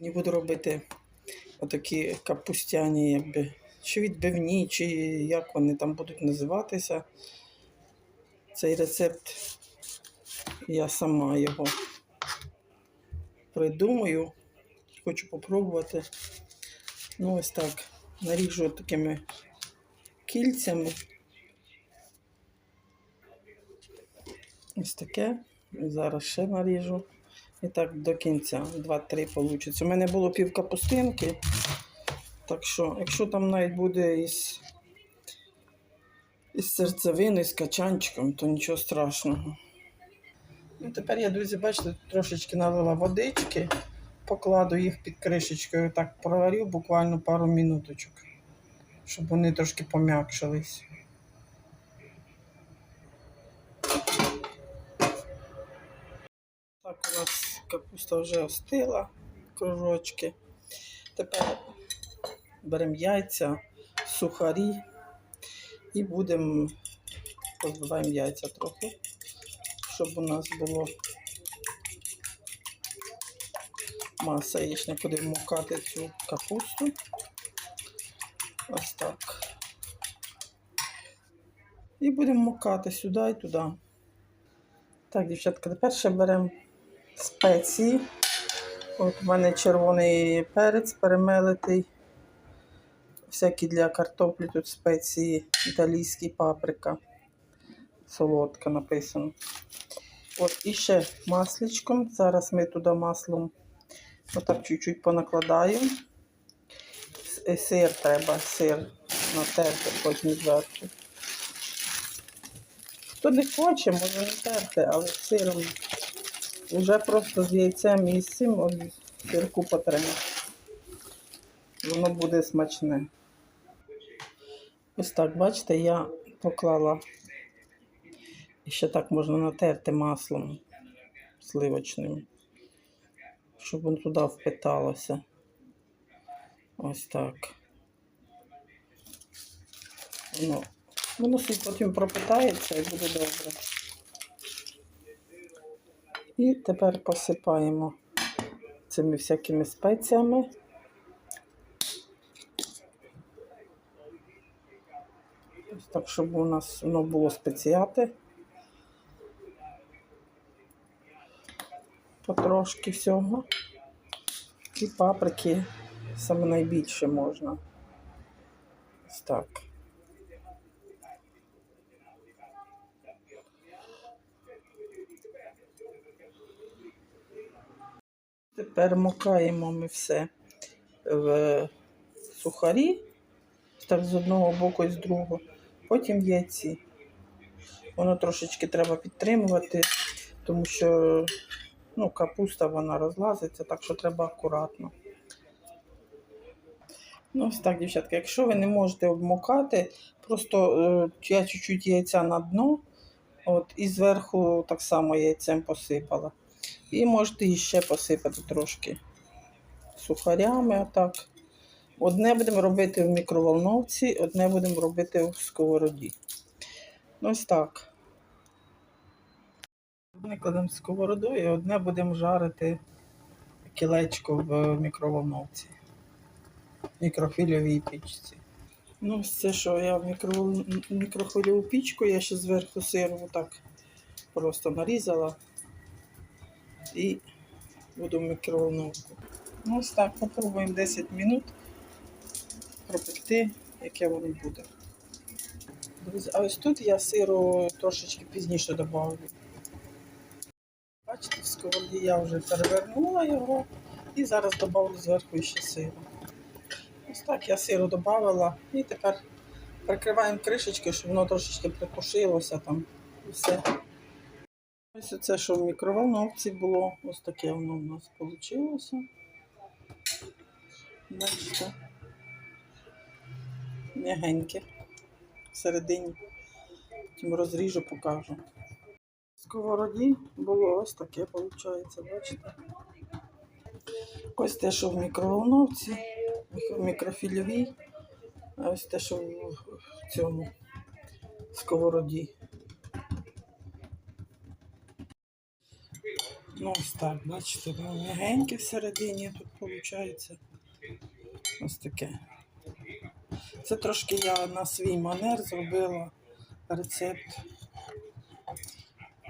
Сьогодні буду робити отакі капустяні, якби, чи відбивні, чи як вони там будуть називатися. Цей рецепт я сама його придумаю. Хочу попробувати. Ну, ось так. Наріжу такими кільцями. Ось таке. Зараз ще наріжу. І так до кінця. 2-3 вийде. У мене було пів капустинки. Так що, якщо там навіть буде із, із серцевиною, з качанчиком, то нічого страшного. Ну, тепер я, друзі, бачите, трошечки налила водички, покладу їх під кришечкою, так проварю буквально пару минуточок, щоб вони трошки пом'якшились. Так, у нас капуста вже остила, кружочки. Тепер беремо яйця, сухарі і будемо розбиваємо яйця трохи, щоб у нас було маса яєчня. Будемо мукати цю капусту. Ось так. І будемо мукати сюди і туди. Так, дівчатка, тепер ще беремо спеції. От у мене червоний перець перемелитий. Всякі для картоплі тут спеції, італійські паприка. Солодка написано. От і ще масличком. Зараз ми туди маслом отак чуть-чуть понакладаємо. Е, Сир треба, сир натерти потім зверху. Хто не хоче, може не терти, але сиром вже просто з яйцем і з цим сирку потрібно. Воно буде смачне. Ось так, бачите, я поклала. І ще так можна натерти маслом сливочним, щоб воно туди впиталося. Ось так. Воно, воно потім пропитається і буде добре. І тепер посипаємо цими всякими спеціями. Ось так, щоб у нас воно було спеціяти. Потрошки всього. І паприки саме найбільше можна. Ось так. Тепер мукаємо ми все в сухарі, так з одного боку і з другого, потім яйці. Воно трошечки треба підтримувати, тому що ну, капуста вона розлазиться, так що треба акуратно. Ну, ось так, дівчатка, якщо ви не можете обмокати, просто е, я чуть-чуть яйця на дно, от, і зверху так само яйцем посипала. І можете іще посипати трошки сухарями. Отак. Одне будемо робити в мікроволновці, одне будемо робити в сковороді. Ось так. Одне кладемо в сковороду і одне будемо жарити кілечко в мікроволновці. Мікрохвильовій пічці. Ну, це, що я в мікро... мікрохвильову пічку, я ще зверху сиру так просто нарізала і буду в мікроволновку. Ну, ось так, попробуємо 10 минут пропекти, яке воно буде. А ось тут я сиру трошечки пізніше додавлю. Бачите, в сковороді я вже перевернула його і зараз додавлю зверху ще сиру. Ось так я сиру додавала і тепер прикриваємо кришечки, щоб воно трошечки притушилося там і все. Ось це, що в мікроволновці було, ось таке воно у нас вийшло. Бачите. М'ягеньке. Всередині. Потім розріжу, покажу. В сковороді було ось таке, виходить, бачите? Ось те, що в мікроволновці, в мікрофільовій, а ось те, що в цьому сковороді. Ну, ось так, бачите, легеньке всередині тут виходить. Ось таке. Це трошки я на свій манер зробила рецепт.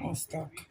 Ось так.